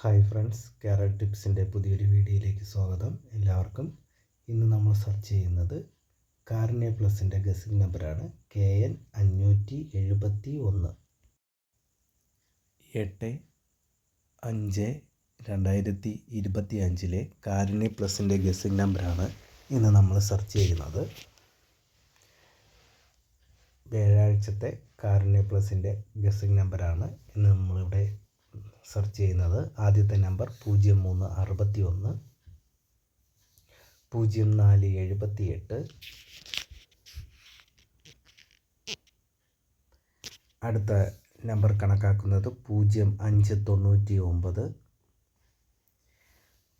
Hi friends carrot ടിപ്സിന്റെ പുതിയൊരു വീഡിയോയിലേക്ക് സ്വാഗതം. എല്ലാവർക്കും ഇന്ന് നമ്മൾ സെർച്ച് ചെയ്യുന്നത് കാർണിയ പ്ലസിന്റെ ഗസിംഗ് നമ്പറാണ് കെ എൻ അഞ്ഞൂറ്റി എഴുപത്തി ഒന്ന്. എട്ട് അഞ്ച് രണ്ടായിരത്തി ഇരുപത്തി അഞ്ചിലെ കാരുണ്യ പ്ലസിന്റെ ഗസിംഗ് നമ്പറാണ് ഇന്ന് നമ്മൾ സെർച്ച് ചെയ്യുന്നത്. വ്യാഴാഴ്ചത്തെ കാരുണ്യ പ്ലസിന്റെ ഗസിംഗ് നമ്പറാണ് ഇന്ന് നമ്മളിവിടെ സെർച്ച് ചെയ്യുന്നത്. ആദ്യത്തെ നമ്പർ പൂജ്യം മൂന്ന് അറുപത്തി ഒന്ന് പൂജ്യം നാല് എഴുപത്തി എട്ട് അടുത്ത നമ്പർ കണക്കാക്കുന്നത് പൂജ്യം അഞ്ച് തൊണ്ണൂറ്റി ഒമ്പത്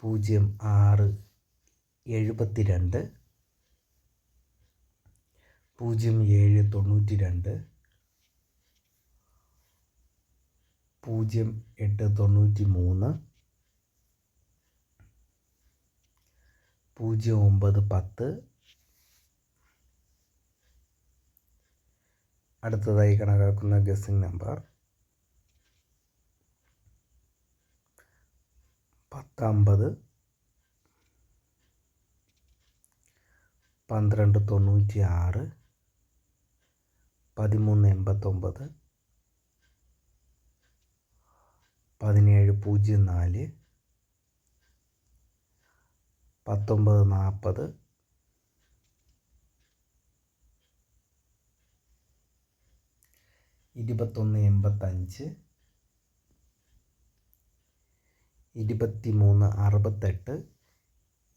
പൂജ്യം ആറ് എഴുപത്തി രണ്ട് പൂജ്യം ഏഴ് തൊണ്ണൂറ്റി രണ്ട് പൂജ്യം എട്ട് തൊണ്ണൂറ്റി മൂന്ന്. പൂജ്യം ഒമ്പത് പത്ത്. അടുത്തതായി കണക്കാക്കുന്ന ഗസിംഗ് നമ്പർ പത്തൊമ്പത് പന്ത്രണ്ട് തൊണ്ണൂറ്റി ആറ് പതിമൂന്ന് എൺപത്തൊമ്പത്. പതിനേഴ് പൂജ്യം നാല് പത്തൊമ്പത് നാൽപ്പത് ഇരുപത്തൊന്ന് എൺപത്തഞ്ച് ഇരുപത്തി മൂന്ന് അറുപത്തെട്ട്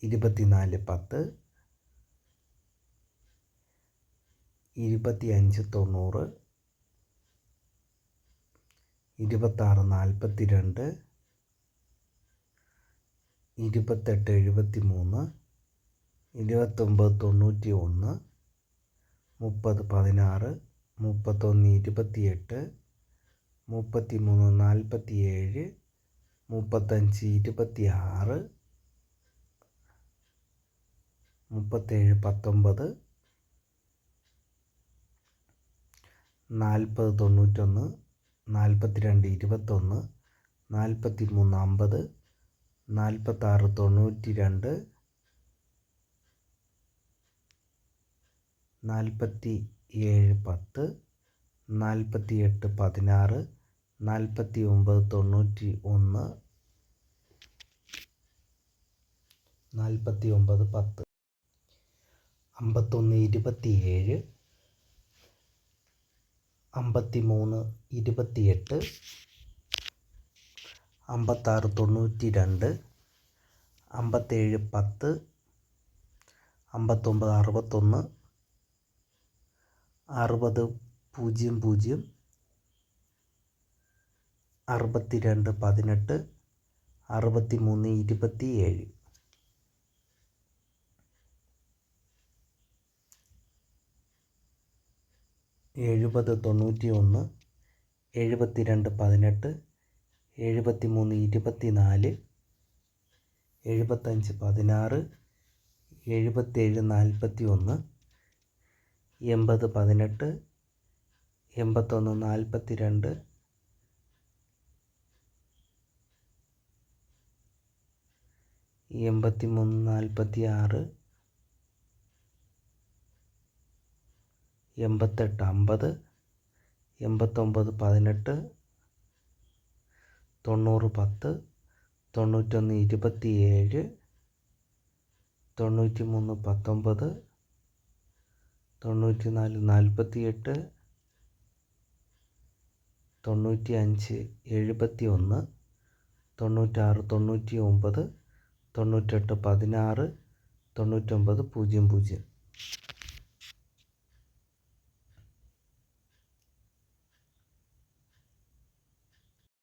ഇരുപത്തിനാല് പത്ത് ഇരുപത്തി അഞ്ച് തൊണ്ണൂറ് ഇരുപത്താറ് നാൽപ്പത്തി രണ്ട് ഇരുപത്തെട്ട് എഴുപത്തി മൂന്ന് ഇരുപത്തൊമ്പത് തൊണ്ണൂറ്റി ഒന്ന് മുപ്പത് പതിനാറ് മുപ്പത്തൊന്ന് ഇരുപത്തിയെട്ട് മുപ്പത്തി മൂന്ന് നാൽപ്പത്തി ഏഴ് മുപ്പത്തഞ്ച് ഇരുപത്തി ആറ് മുപ്പത്തേഴ് പത്തൊമ്പത് നാൽപ്പത് തൊണ്ണൂറ്റൊന്ന് നാൽപ്പത്തി രണ്ട് ഇരുപത്തൊന്ന് നാൽപ്പത്തി മൂന്ന് അമ്പത് നാൽപ്പത്താറ് തൊണ്ണൂറ്റി രണ്ട് നാൽപ്പത്തി ഏഴ് പത്ത് നാൽപ്പത്തി എട്ട് പതിനാറ് നാൽപ്പത്തി ഒമ്പത് തൊണ്ണൂറ്റി ഒന്ന് നാൽപ്പത്തി ഒമ്പത് പത്ത്. അമ്പത്തൊന്ന് ഇരുപത്തി ഏഴ് അമ്പത്തി മൂന്ന് ഇരുപത്തിയെട്ട് അമ്പത്താറ് തൊണ്ണൂറ്റി രണ്ട് അമ്പത്തേഴ് പത്ത് അമ്പത്തൊമ്പത് അറുപത്തൊന്ന് അറുപത് പൂജ്യം പൂജ്യം അറുപത്തി രണ്ട് പതിനെട്ട് അറുപത്തി മൂന്ന് ഇരുപത്തി ഏഴ് എഴുപത് തൊണ്ണൂറ്റി ഒന്ന് എഴുപത്തി രണ്ട് പതിനെട്ട് എഴുപത്തി മൂന്ന് ഇരുപത്തി നാല് എഴുപത്തഞ്ച് പതിനാറ് എഴുപത്തേഴ് നാൽപ്പത്തി ഒന്ന് എൺപത് പതിനെട്ട് എൺപത്തൊന്ന് നാൽപ്പത്തി രണ്ട് എൺപത്തി മൂന്ന് നാൽപ്പത്തി ആറ് എൺപത്തെട്ട് അമ്പത് എൺപത്തൊമ്പത് പതിനെട്ട് തൊണ്ണൂറ് പത്ത് തൊണ്ണൂറ്റൊന്ന് ഇരുപത്തി ഏഴ് തൊണ്ണൂറ്റി മൂന്ന് പത്തൊമ്പത് തൊണ്ണൂറ്റി നാല് നാൽപ്പത്തി എട്ട് തൊണ്ണൂറ്റി അഞ്ച് എഴുപത്തി ഒന്ന് തൊണ്ണൂറ്റാറ് തൊണ്ണൂറ്റി ഒമ്പത് തൊണ്ണൂറ്റെട്ട് പതിനാറ് തൊണ്ണൂറ്റൊമ്പത് പൂജ്യം പൂജ്യം.